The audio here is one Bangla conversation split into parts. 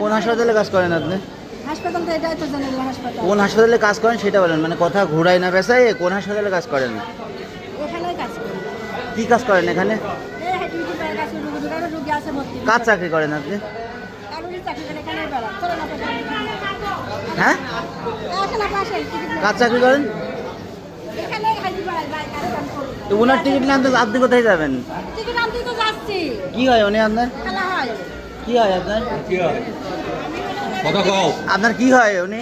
কোন হাসপাতালে কাজ করেন আপনি? হাসপাতাল তো এটাই তো জেনারেল হাসপাতাল। কোন হাসপাতালে কাজ করেন সেটা বলেন মানে কথা ঘুরাই না পেশায় কোন হাসপাতালে কাজ করেন? এখানেই কাজ করি। কি কাজ করেন এখানে? কাজ চাকরি করেন আপনি? হ্যাঁ। কাজ চাকরি করেন? ওনার টিকিট না আপনি কোথায় যাবেন? কি হয় উনি আপনার? খেলা হয় কি হয়? আপনার কথা কও। আপনার কি হয় উনি?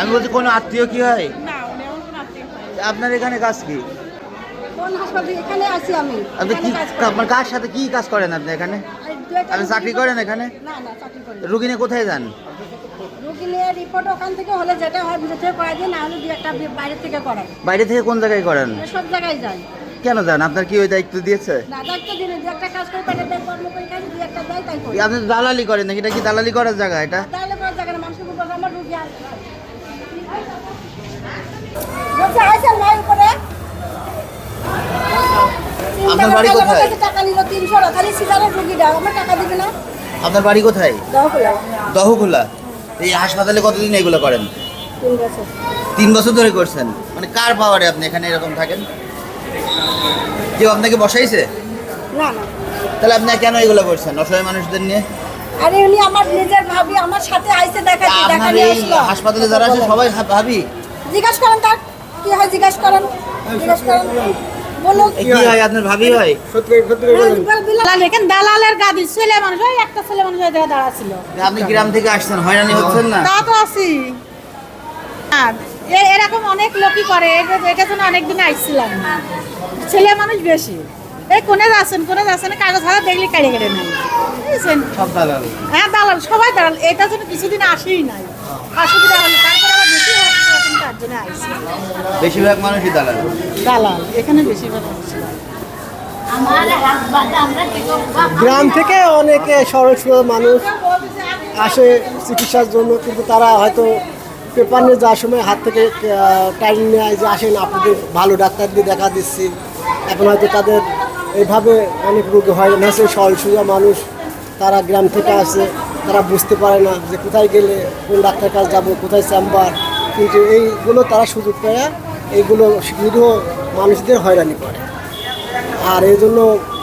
আমি বলছি কোনো আত্মীয় কি হয়? না উনি এমন কোনো আত্মীয় হয় আপনার এখানে কাজ কি? কোন হাসপাতাল? এখানে আছি আমি। আপনি কি কাজ আপনার কার সাথে কি কাজ করেন আপনি এখানে? আপনি চাকরি করেন এখানে? না না চাকরি করি না। রুগী নিয়ে কোথায় যান? রিপোর্ট ওখান থেকে হলে যেটা হয় থেকে না হলে একটা বাইরে থেকে বাইরে থেকে কোন জায়গায় করেন? সব জায়গায় যাই। কেন যান? আপনার কি ওই দায়িত্ব দিয়েছে? আপনি দালালি করেন নাকি? এটা কি দালালি করার জায়গা এটা? আপনার বাড়ি কোথায়? আপনার বাড়ি কোথায়? দহখোলা এই হাসপাতালে কতদিন এগুলো করেন? তিন বছর ধরে করছেন। মানে কার পাওয়ারে আপনি এখানে এরকম থাকেন? কেউ আপনাকে বসাইছে? না না। তাহলে আপনি কেন এগুলো করছেন? অসহায় মানুষদের নিয়ে? আরে উনি আমার নিজের ভাবি আমার সাথে আইসে দেখা নিয়ে আসলো। হাসপাতালে যারা আছে সবাই ভাবি। জিজ্ঞাসা করেন তার কি হয় জিজ্ঞাসা করেন? জিজ্ঞাসা করেন। হয়? হয়? দালালের গাদি ছেলে মানুষ একটা ছেলে মানুষ ওই জায়গায় দাঁড়া ছিল আপনি গ্রাম থেকে আসছেন হয়রানি হচ্ছেন না? তা তো আছি। এরকম অনেক লোকই করে এটা- এটার জন্য অনেকদিন আইছিলাম। ছেলে মানুষ বেশি। এই কোনে যাচ্ছেন কোনে যাচ্ছেন কাগজ হাতে দেখলে কেড়ে কেড়ে নেয়। বুঝছেন? সব দালাল। হ্যাঁ দালাল সবাই দালাল। এটার জন্য কিছুদিন আসেই নাই। অসুবিধা হলো তারপরে আবার বেশি হচ্ছে এখন তার জন্য আইসি বেশিরভাগ মানুষই দালাল। দালাল এখানে বেশিরভাগ মানুষ গ্রাম থেকে অনেকে সরল সরল মানুষ আসে চিকিৎসার জন্য কিন্তু তারা হয়তো পেপার নিয়ে যাওয়ার সময় হাত থেকে টাইম নেয় যে আসেন আপনাদের ভালো ডাক্তার দিয়ে দেখা দিচ্ছি। এখন হয়তো তাদের এইভাবে অনেক রোগী হয় না। সে সরল মানুষ, তারা গ্রাম থেকে আসে, তারা বুঝতে পারে না যে কোথায় গেলে, কোন ডাক্তার কাছে যাব, কোথায় চেম্বার। কিন্তু এইগুলো তারা সুযোগ পেয়ে, এইগুলো নিরীহ মানুষদের হয়রানি করে। আর এই জন্য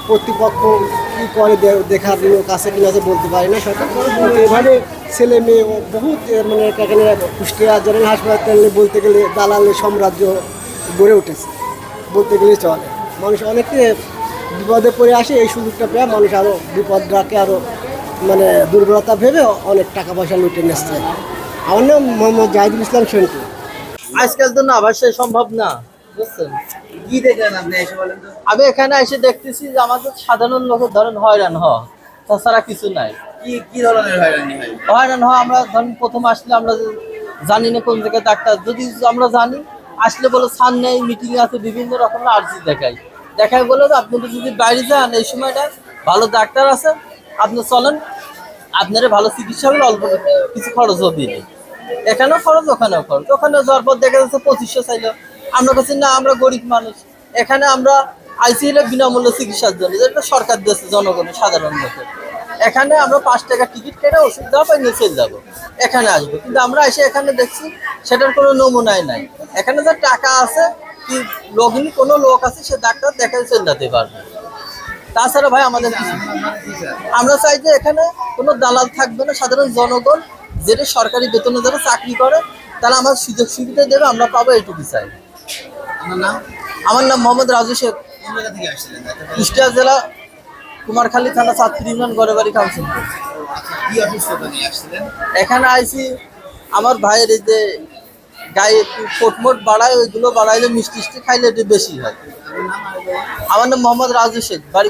কর্তৃপক্ষ কী করে দেখার লোক আছে কিনা আছে বলতে পারি না। সরকার এভাবে ছেলে মেয়ে বহুত মানে এখানে কুষ্টিয়া জেনারেল হাসপাতালে বলতে গেলে দালালের সাম্রাজ্য গড়ে উঠেছে। বলতে গেলে চলে। মানুষ অনেকে বিপদে পড়ে আসে এই সুযোগটা পেয়ে মানুষ আরও বিপদটাকে আরও মানে দুর্বলতা ভেবে অনেক টাকা পয়সা লুটে নিচ্ছে। আমার নাম মোহাম্মদ জাহিদুল ইসলাম সন্টু আজকাল তো না ভাষায় সম্ভব না বুঝছেন? কি দেখলেন আপনি এসে বলেন আমি এখানে এসে দেখতেছি যে আমাদের সাধারণ লোকের ধরেন হয়রান হ তাছাড়া কিছু নাই। কি কি ধরনের হয়রানি হয়? হয়রান হ আমরা ধরেন প্রথম আসলে আমরা জানি না কোন জায়গায় ডাক্তার যদি আমরা জানি আসলে বলে সান নেই মিটিং আছে, বিভিন্ন রকমের আর্জি দেখাই দেখাই বলে যে আপনি যদি বাইরে যান, এই সময়টা ভালো ডাক্তার আছে, আপনি চলেন, আপনার ভালো চিকিৎসা হলে অল্প কিছু খরচও দিবে এখানেও খরচ, ওখানেও খরচ। ওখানে যাওয়ার পর দেখা যাচ্ছে পঁচিশশো চাইলো। আমরা কাছে না, আমরা গরিব মানুষ। এখানে আমরা আইসি হলে বিনামূল্যে চিকিৎসার জন্য, যেটা সরকার দিয়েছে জনগণের সাধারণ লোকের। এখানে আমরা পাঁচ টাকা টিকিট কেটে ওষুধ দেওয়া নিয়ে চলে যাব। এখানে আসব। কিন্তু আমরা এসে এখানে দেখছি সেটার কোনো নমুনাই নাই। এখানে যে টাকা আছে কি লগ্নি কোনো লোক আছে সে ডাক্তার দেখে যেতে পারবে। তাছাড়া ভাই আমাদের কিছু আমরা চাই যে এখানে কোনো দালাল থাকবে না সাধারণ জনগণ যেটা সরকারি বেতনে যারা চাকরি করে তারা আমার সুযোগ সুবিধা দেবে আমরা পাবো এইটুকু চাই। আমার নাম? মোহাম্মদ রাজু শেখ। কুষ্টিয়া জেলা কুমারখালী থানা ছাত্র ইউনিয়ন গড়েবাড়ি কাউন্সিল এখানে আইসি আমার ভাইয়ের এই যে গায়ে একটু কোটমোট বাড়ায় ওইগুলো বাড়াইলে মিষ্টি মিষ্টি খাইলে একটু বেশি হয়। আমার নাম মোহাম্মদ রাজু শেখ বাড়ি